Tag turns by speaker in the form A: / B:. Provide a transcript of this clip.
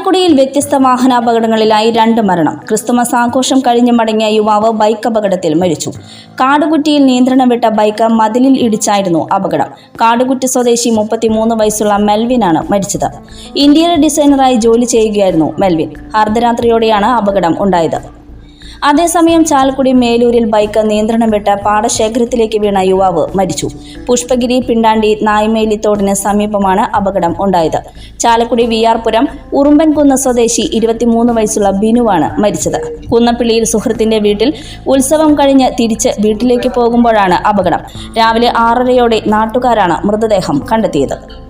A: ചാലക്കുടിയിൽ വ്യത്യസ്ത വാഹനാപകടങ്ങളിലായി രണ്ട് മരണം. ക്രിസ്തുമസ് ആഘോഷം കഴിഞ്ഞ് മടങ്ങിയ യുവാവ് ബൈക്ക് അപകടത്തിൽ മരിച്ചു. കാടുകുറ്റിയിൽ നിയന്ത്രണം വിട്ട ബൈക്ക് മതിലിൽ ഇടിച്ചായിരുന്നു അപകടം. കാടുകുറ്റി സ്വദേശി മുപ്പത്തിമൂന്ന് വയസ്സുള്ള മെൽവിനാണ് മരിച്ചത്. ഇന്റീരിയർ ഡിസൈനറായി ജോലി ചെയ്യുകയായിരുന്നു മെൽവിൻ. അർദ്ധരാത്രിയോടെയാണ് അപകടം ഉണ്ടായത്. അതേസമയം ചാലക്കുടി മേലൂരിൽ ബൈക്ക് നിയന്ത്രണം വിട്ട പാടശേഖരത്തിലേക്ക് വീണ യുവാവ് മരിച്ചു. പുഷ്പഗിരി പിണ്ടാണ്ടി നായ്മേലി തോടിന് സമീപമാണ് അപകടം ഉണ്ടായത്. ചാലക്കുടി വി ആർ പുരം ഉറുമ്പൻകുന്ന് സ്വദേശി ഇരുപത്തിമൂന്ന് വയസ്സുള്ള ബിനുവാണ് മരിച്ചത്. കുന്നപ്പിള്ളിയിൽ സുഹൃത്തിന്റെ വീട്ടിൽ ഉത്സവം കഴിഞ്ഞ് തിരിച്ച് വീട്ടിലേക്ക് പോകുമ്പോഴാണ് അപകടം. രാവിലെ ആറരയോടെ നാട്ടുകാരാണ് മൃതദേഹം കണ്ടെത്തിയത്.